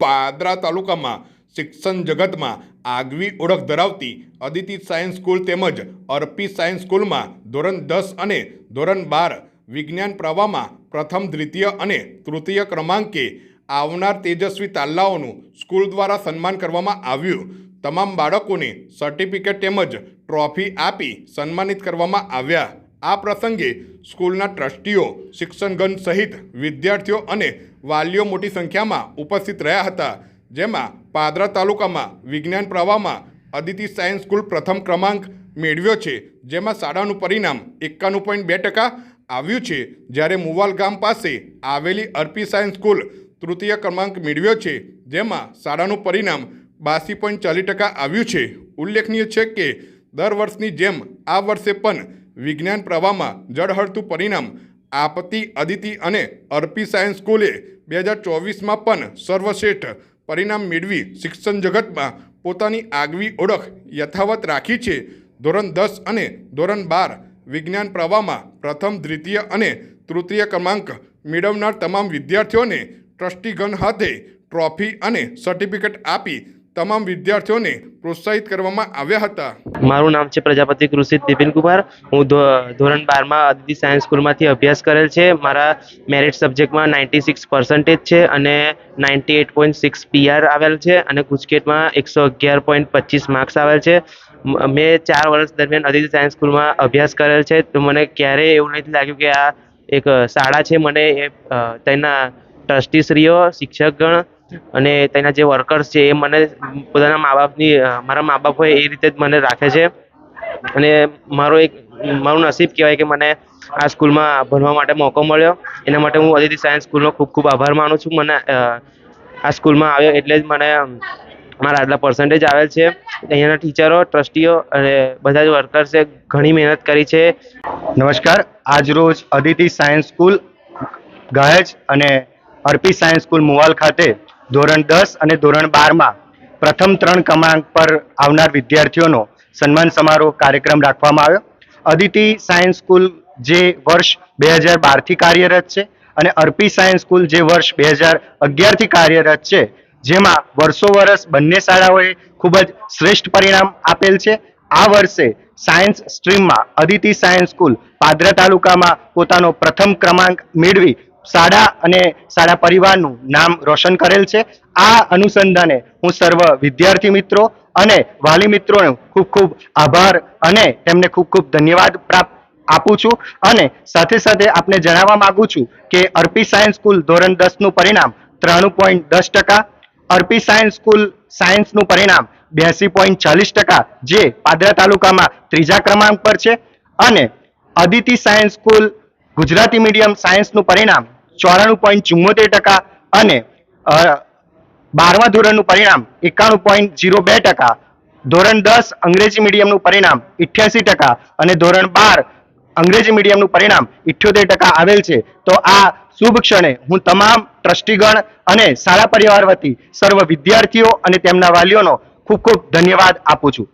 પાદરા તાલુકામાં શિક્ષણ જગતમાં આગવી ઓળખ ધરાવતી અદિતિ સાયન્સ સ્કૂલ તેમજ અર્પી સાયન્સ સ્કૂલમાં ધોરણ દસ અને ધોરણ બાર વિજ્ઞાન પ્રવાહમાં પ્રથમ, દ્વિતીય અને તૃતીય ક્રમાંકે આવનાર તેજસ્વી તાલ્લાઓનું સ્કૂલ દ્વારા સન્માન કરવામાં આવ્યું. તમામ બાળકોને સર્ટિફિકેટ તેમજ ટ્રોફી આપી સન્માનિત કરવામાં આવ્યા. આ પ્રસંગે સ્કૂલના ટ્રસ્ટીઓ, શિક્ષણગણ સહિત વિદ્યાર્થીઓ અને વાલીઓ મોટી સંખ્યામાં ઉપસ્થિત રહ્યા હતા, જેમાં પાદરા તાલુકામાં વિજ્ઞાન પ્રવાહમાં અદિતિ સાયન્સ સ્કૂલ પ્રથમ ક્રમાંક મેળવ્યો છે, જેમાં શાળાનું પરિણામ એકાણું પોઈન્ટ બે ટકા આવ્યું છે, જ્યારે મુવાલ ગામ પાસે આવેલી અર્પી સાયન્સ સ્કૂલ તૃતીય ક્રમાંક મેળવ્યો છે, જેમાં શાળાનું પરિણામ બાસી પોઈન્ટ ચાલીસ ટકા આવ્યું છે. ઉલ્લેખનીય છે કે, દર વર્ષની જેમ આ વર્ષે પણ વિજ્ઞાન પ્રવાહમાં જળહળતું પરિણામ આપતી અદિતિ અને અર્પી સાયન્સ સ્કૂલે બે હજાર ચોવીસમાં પણ સર્વશ્રેષ્ઠ પરિણામ મેળવી શિક્ષણ જગતમાં પોતાની આગવી ઓળખ યથાવત રાખી છે. ધોરણ દસ અને ધોરણ બાર વિજ્ઞાન પ્રવાહમાં પ્રથમ, દ્વિતીય અને તૃતીય ક્રમાંક મેળવનાર તમામ વિદ્યાર્થીઓને ટ્રસ્ટીગણ હાથે ટ્રોફી અને સર્ટિફિકેટ આપી તમામ વિદ્યાર્થીઓને પ્રોત્સાહિત કરવામાં આવ્યા હતા. મારું નામ છે પ્રજાપતિ કૃષિ દિપિન કુમાર. હું ધોરણ બારમાં અદિતિ સાયન્સ સ્કૂલમાંથી અભ્યાસ કરેલ છે. મારા મેરિટ સબ્જેક્ટમાં નાઇન્ટી સિક્સ પર્સન્ટેજ છે અને ninety eight point six PR આવેલ છે અને ગુજકેટમાં એકસો અગિયાર પોઈન્ટ પચીસ માર્ક્સ આવેલ છે. મેં ચાર વર્ષ દરમિયાન અદિતિ સાયન્સ સ્કૂલમાં અભ્યાસ કરેલ છે. તો મને ક્યારેય એવું નથી લાગ્યું કે આ એક શાળા છે. મને એ તેના ટ્રસ્ટીશ્રીઓ, શિક્ષકગણ અને તેના જે વર્કર્સ છે, એ મને પોતાના મા બાપની મારા મા બાપ હોય એ રીતે જ મને રાખે છે. અને મારો એક, મારું નસીબ કહેવાય કે મને આ સ્કૂલમાં ભણવા માટે મોકો મળ્યો. એના માટે હું અદિતિ સાયન્સ સ્કૂલનો ખૂબ ખૂબ આભાર માનું છું. મને આ સ્કૂલમાં આવ્યો એટલે જ મને મારા આટલા પર્સન્ટેજ આવેલ છે. અહીંયાના ટીચરો, ટ્રસ્ટીઓ અને બધા જ વર્કર્સે ઘણી મહેનત કરી છે. નમસ્કાર. આજરોજ અદિતિ સાયન્સ સ્કૂલ ગાયજ અને અર્પી સાયન્સ સ્કૂલ મુવાલ ખાતે ધોરણ દસ અને ધોરણ બારમાં પ્રથમ ત્રણ ક્રમાંક પર આવનાર વિદ્યાર્થીઓનો સન્માન સમારોહ કાર્યક્રમ રાખવામાં આવ્યો. અદિતિ સાયન્સ સ્કૂલ જે વર્ષ બે હજાર બારથી કાર્યરત છે અને અર્પી સાયન્સ સ્કૂલ જે વર્ષ બે હજાર અગિયારથી કાર્યરત છે. જેમાં વર્ષો વર્ષ બંને શાળાઓએ ખૂબ જ શ્રેષ્ઠ પરિણામ આપેલ છે. આ વર્ષે સાયન્સ સ્ટ્રીમમાં અદિતિ સાયન્સ સ્કૂલ પાદરા તાલુકામાં પોતાનો પ્રથમ ક્રમાંક મેળવી શાળા અને શાળા પરિવારનું નામ રોશન કરેલ છે. આ અનુસંધાને હું સર્વ વિદ્યાર્થી મિત્રો અને વાલી મિત્રોને ખૂબ ખૂબ આભાર અને તેમને ખૂબ ખૂબ ધન્યવાદ પ્રાપ્ત આપું છું. અને સાથે સાથે આપને જણાવવા માંગુ છું કે અર્પી સાયન્સ સ્કૂલ ધોરણ દસનું પરિણામ ત્રાણું પોઈન્ટ દસ ટકા અર્પી સાયન્સ સ્કૂલ સાયન્સનું પરિણામ બ્યાસી પોઈન્ટ ચાલીસ ટકા, જે પાદરા તાલુકામાં ત્રીજા ક્રમાંક પર છે. અને Aditi science school Gujarati medium સાયન્સનું પરિણામ ચોરાણું પોઈન્ટ ચુમ્મોતેર ટકા અને બારમા ધોરણનું પરિણામ એકાણું પોઈન્ટ ઝીરો બે ટકા, ધોરણ દસ અંગ્રેજી મીડિયમનું પરિણામ ઇઠ્યાસી ટકા અને ધોરણ બાર અંગ્રેજી મીડિયમનું પરિણામ ઇઠ્યોતેર ટકા આવેલ છે. તો આ શુભ ક્ષણે હું તમામ ટ્રસ્ટીગણ અને શાળા પરિવાર વતી સર્વ વિદ્યાર્થીઓ અને તેમના વાલીઓનો ખૂબ ખૂબ ધન્યવાદ આપું છું.